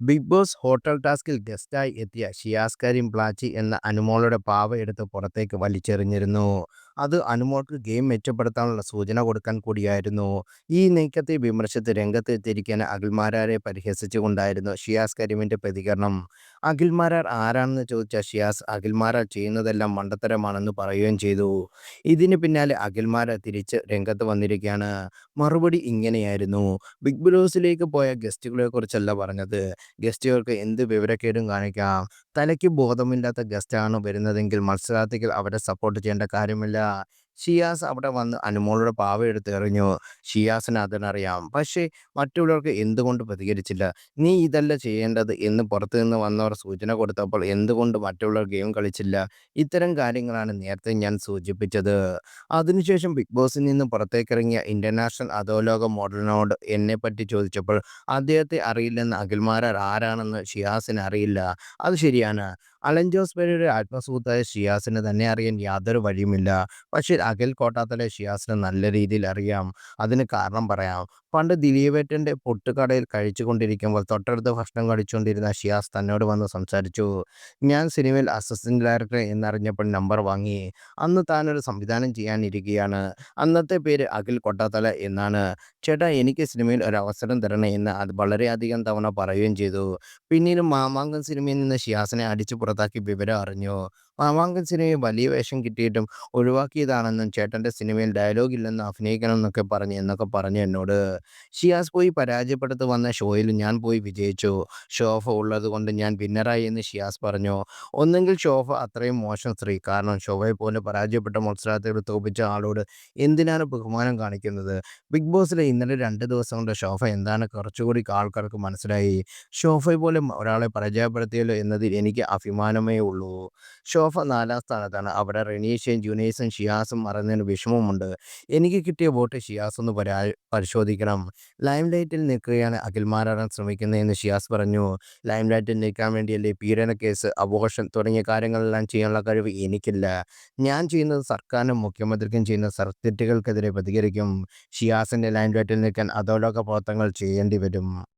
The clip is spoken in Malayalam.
ബിഗ് ബോസ് ഹോട്ടൽ ടാസ്കിൽ ഗസ്റ്റായി എത്തിയ ഷിയാസ് കരീം പ്ലാച്ചി എന്ന അനുമോളുടെ പാവ എടുത്ത് പുറത്തേക്ക് വലിച്ചെറിഞ്ഞിരുന്നു. അത് അനുമോൾക്ക് ഗെയിം മെച്ചപ്പെടുത്താനുള്ള സൂചന കൊടുക്കാൻ കൂടിയായിരുന്നു. ഈ നീക്കത്തെ വിമർശിച്ച് രംഗത്തെത്തിയിരിക്കുന്ന അഖിൽമാരാരെ പരിഹസിച്ചുകൊണ്ടായിരുന്നു ഷിയാസ് കരീമിന്റെ പ്രതികരണം. അഖിൽമാരാർ ആരാണെന്ന് ചോദിച്ച ഷിയാസ് അഖിൽമാരാർ ചെയ്യുന്നതെല്ലാം മണ്ടത്തരമാണെന്ന് പറയുകയും ചെയ്തു. ഇതിന് പിന്നാലെ അഖിൽമാരാർ തിരിച്ച് രംഗത്ത് വന്നിരിക്കുകയാണ്. മറുപടി ഇങ്ങനെയായിരുന്നു. ബിഗ് ബോസിലേക്ക് പോയ ഗസ്റ്റുകളെക്കുറിച്ചല്ല പറഞ്ഞത്. ഗസ്റ്റുകൾക്ക് എന്ത് വിവരക്കേടും കാണിക്കാം. തലയ്ക്ക് ബോധമില്ലാത്ത ഗസ്റ്റാണ് വരുന്നതെങ്കിൽ മത്സരാർത്ഥികൾ അവരെ സപ്പോർട്ട് ചെയ്യേണ്ട കാര്യമില്ല. 있습니다. ഷിയാസ് അവിടെ വന്ന് അനുമോളുടെ പാവ എടുത്ത് എറിഞ്ഞു. ഷിയാസിന് അതിനറിയാം. പക്ഷേ മറ്റുള്ളവർക്ക് എന്തുകൊണ്ട് പ്രതികരിച്ചില്ല? നീ ഇതല്ല ചെയ്യേണ്ടത് എന്ന് പുറത്തു നിന്ന് വന്നവർ സൂചന കൊടുത്തപ്പോൾ എന്തുകൊണ്ട് മറ്റുള്ളവർ ഗെയിം കളിച്ചില്ല? ഇത്തരം കാര്യങ്ങളാണ് നേരത്തെ ഞാൻ സൂചിപ്പിച്ചത്. അതിനുശേഷം ബിഗ് ബോസിൽ നിന്ന് പുറത്തേക്കിറങ്ങിയ ഇന്റർനാഷണൽ അധോലോക മോഡലിനോട് എന്നെപ്പറ്റി ചോദിച്ചപ്പോൾ അദ്ദേഹത്തെ അറിയില്ലെന്ന് അഖിൽമാരാർ ആരാണെന്ന് ഷിയാസിന് അറിയില്ല. അത് ശരിയാണ്. അലൻ ജോസ് പെരേരയുടെ ആത്മസുഹൃത്തായ ഷിയാസിന് തന്നെ അറിയാൻ യാതൊരു വഴിയുമില്ല. പക്ഷേ അഖിൽ കോട്ടാത്തലെ ഷിയാസിന് നല്ല രീതിയിൽ അറിയാം. അതിന് കാരണം പറയാം. പണ്ട് ദിലീപേറ്റന്റെ പൊട്ടുകടയിൽ കഴിച്ചുകൊണ്ടിരിക്കുമ്പോൾ തൊട്ടടുത്ത് ഭക്ഷണം കഴിച്ചുകൊണ്ടിരുന്ന ഷിയാസ് തന്നോട് വന്ന് സംസാരിച്ചു. ഞാൻ സിനിമയിൽ അസിസ്റ്റന്റ് ഡയറക്ടർ എന്നറിഞ്ഞപ്പോൾ നമ്പർ വാങ്ങി. അന്ന് താനൊരു സംവിധാനം ചെയ്യാനിരിക്കുകയാണ്. അന്നത്തെ പേര് അഖിൽ കൊട്ടാത്തല എന്നാണ്. ചേട്ടാ എനിക്ക് സിനിമയിൽ ഒരു അവസരം തരണേ എന്ന് അത് വളരെയധികം തവണ പറയുകയും ചെയ്തു. പിന്നീട് മാമാങ്കം സിനിമയിൽ നിന്ന് ഷിയാസിനെ അടിച്ചു പുറത്താക്കി വിവരം അറിഞ്ഞു. മാമാങ്കം സിനിമയിൽ വലിയ വേഷം കിട്ടിയിട്ടും ഒഴിവാക്കിയതാണെന്നും ചേട്ടന്റെ സിനിമയിൽ ഡയലോഗ് ഇല്ലെന്ന് അഭിനയിക്കണം എന്നൊക്കെ പറഞ്ഞ് എന്നൊക്കെ പറഞ്ഞ് എന്നോട്. ഷിയാസ് പോയി പരാജയപ്പെടുത്ത് വന്ന ഷോയിൽ ഞാൻ പോയി വിജയിച്ചു. ഷോഫ ഉള്ളത് കൊണ്ട് ഞാൻ വിന്നറായി എന്ന് ഷിയാസ് പറഞ്ഞു. ഒന്നെങ്കിൽ ഷോ ഓഫ് അത്രയും മോശം സ്ത്രീ. കാരണം ശോഭയെപ്പോലെ പരാജയപ്പെട്ട മത്സരാർത്ഥികൾ തോപ്പിച്ച ആളോട് എന്തിനാണ് ബഹുമാനം കാണിക്കുന്നത്? ബിഗ് ബോസിലെ ഇന്നലെ രണ്ട് ദിവസം കൊണ്ട് ഷോഫ എന്താണ് കുറച്ചുകൂടി ആൾക്കാർക്ക് മനസ്സിലായി. ഷോഫയെ പോലെ ഒരാളെ പരാജയപ്പെടുത്തിയല്ലോ എന്നതിൽ എനിക്ക് അഭിമാനമേ ഉള്ളൂ. ശോഭ നാലാം സ്ഥാനത്താണ്. അവിടെ റെനീഷയും ജുനൈസും ഷിയാസും മറന്നതിന് വിഷമമുണ്ട്. എനിക്ക് കിട്ടിയ വോട്ട് ഷിയാസ് ഒന്ന് പരാ പരിശോധിക്കണം. ലൈം ലൈറ്റിൽ നിൽക്കുകയാണ് അഖിൽമാരാടാൻ ശ്രമിക്കുന്നതെന്ന് ഷിയാസ് പറഞ്ഞു. ലൈം ലൈറ്റിൽ നിൽക്കാൻ വേണ്ടിയല്ലേ പീഡന കേസ് അബോർഷൻ തുടങ്ങിയ കാര്യങ്ങളെല്ലാം ചെയ്യാനുള്ള കഴിവ് എനിക്കില്ല. ഞാൻ ചെയ്യുന്നത് സർക്കാരിനും മുഖ്യമന്ത്രിക്കും ചെയ്യുന്ന സർത്തിറ്റുകൾക്കെതിരെ പ്രതികരിക്കും. ഷിയാസിന്റെ ലൈം ലൈറ്റിൽ നിൽക്കാൻ അധോലോക പ്രവർത്തനങ്ങൾ ചെയ്യേണ്ടിവരും.